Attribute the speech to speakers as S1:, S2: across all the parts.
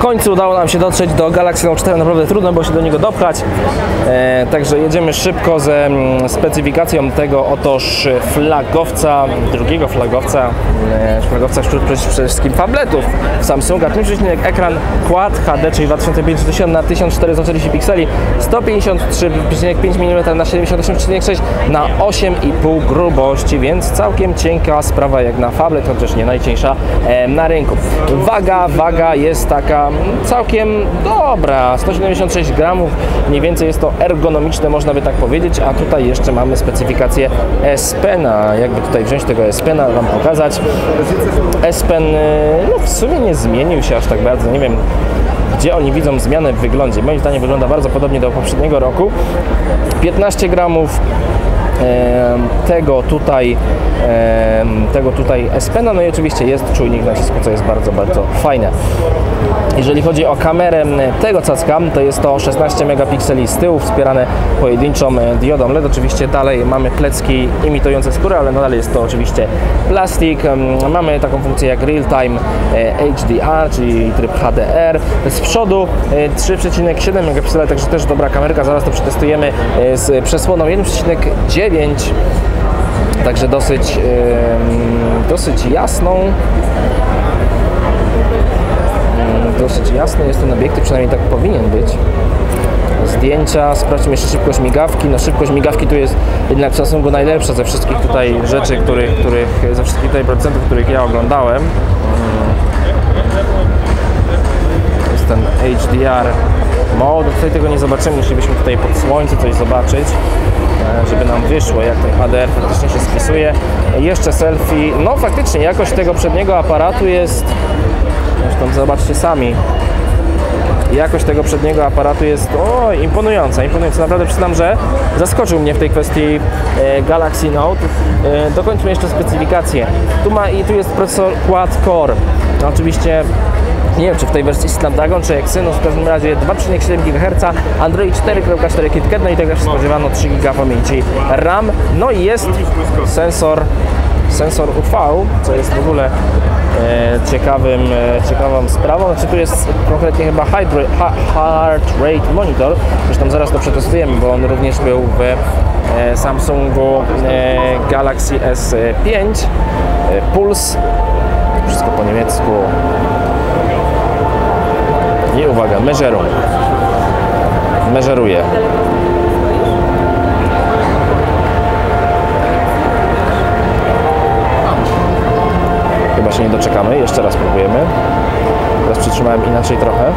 S1: końcu udało nam się dotrzeć do Galaxy Note 4, naprawdę trudno było się do niego dopchać. E, także jedziemy szybko ze mm, specyfikacją tego otoż flagowca, drugiego flagowca, e, flagowca wśród przede wszystkim tabletów Samsunga. 5,5 ekran Quad HD, czyli 2500 na 1440 pikseli, 153,5 mm na 78,6 na 8,5 grubości, więc całkiem cienka sprawa jak na tablet, chociaż nie najcieńsza e, na rynku. Waga, waga jest taka całkiem dobra, 176 gramów, mniej więcej jest to ergonomiczne, można by tak powiedzieć, a tutaj jeszcze mamy specyfikację S Pena. Jakby tutaj wziąć tego S Pena, Wam pokazać. S Pen y, no, w sumie nie zmienił się aż tak bardzo, nie wiem gdzie oni widzą zmianę w wyglądzie. Moim zdaniem wygląda bardzo podobnie do poprzedniego roku. 15 gramów tego tutaj tego tutaj S-Pena, no i oczywiście jest czujnik nacisku, co jest bardzo, bardzo fajne. Jeżeli chodzi o kamerę tego cacka, to jest to 16 megapikseli z tyłu, wspierane pojedynczą diodą LED. Oczywiście dalej mamy plecki imitujące skórę, ale nadal jest to oczywiście plastik. Mamy taką funkcję jak Real Time e, HDR, czyli tryb HDR. Z przodu 3,7 megapiksela, także też dobra kamerka, zaraz to przetestujemy e, z przesłoną 1,9 Także dosyć, dosyć jasną. Dosyć jasny jest ten obiektyw, przynajmniej tak powinien być. Zdjęcia, sprawdźmy jeszcze szybkość migawki. No szybkość migawki tu jest jednak w Samsungu najlepsza ze wszystkich tutaj rzeczy, których, których ze wszystkich tutaj procentów, których ja oglądałem. Jest ten HDR mode, tutaj tego nie zobaczymy, musielibyśmy tutaj pod słońce coś zobaczyć żeby nam wyszło, jak ten HDR faktycznie się spisuje. Jeszcze selfie, no faktycznie jakość tego przedniego aparatu jest, zresztą zobaczcie sami, jakość tego przedniego aparatu jest o, imponująca, imponująca. Naprawdę przyznam, że zaskoczył mnie w tej kwestii e, Galaxy Note. E, dokończmy jeszcze specyfikację. Tu ma i tu jest procesor Quad Core. No, oczywiście nie wiem czy w tej wersji Snapdragon czy Exynos, w każdym razie 2,7 GHz, Android 4.4 KitKat, no i tego się spodziewano 3 GB pamięci RAM, no i jest sensor sensor UV, co jest w ogóle e, ciekawym, e, ciekawą sprawą. Znaczy tu jest konkretnie chyba heart rate monitor, zresztą zaraz to przetestujemy, bo on również był w e, Samsungu Galaxy S5 e, Puls, wszystko po niemiecku, i uwaga, meżerą. Meżeruje. Chyba się nie doczekamy. Jeszcze raz próbujemy. Teraz przytrzymałem inaczej trochę.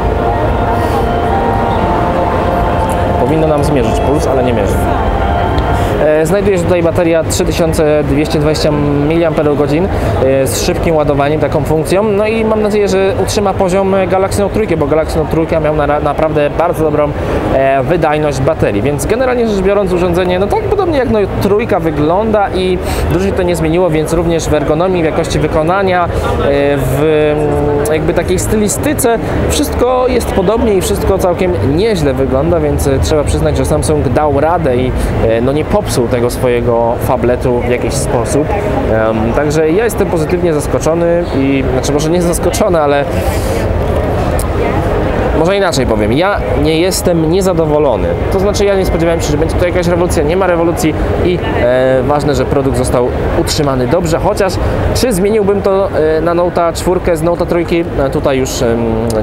S1: Powinno nam zmierzyć puls, ale nie mierzy. E, znajduje się tutaj bateria 3220 mAh e, z szybkim ładowaniem, taką funkcją. No i mam nadzieję, że utrzyma poziom Galaxy Note 3, bo Galaxy Note 3 miał na, naprawdę bardzo dobrą e, wydajność baterii. Więc generalnie rzecz biorąc urządzenie, no tak podobnie jak no, trójka wygląda i dużo się to nie zmieniło, więc również w ergonomii, w jakości wykonania, w jakby takiej stylistyce wszystko jest podobnie i wszystko całkiem nieźle wygląda, więc trzeba przyznać, że Samsung dał radę i no nie popsuł tego swojego fabletu w jakiś sposób. Także ja jestem pozytywnie zaskoczony i, znaczy może nie zaskoczony, ale może inaczej powiem, ja nie jestem niezadowolony. To znaczy, ja nie spodziewałem się, że będzie to jakaś rewolucja. Nie ma rewolucji i e, ważne, że produkt został utrzymany dobrze. Chociaż, czy zmieniłbym to e, na Note 4 z Note 3? E, tutaj już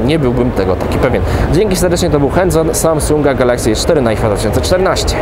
S1: nie byłbym tego taki pewien. Dzięki serdecznie, to był Handzon Samsunga Galaxy S4 na IFA 2014.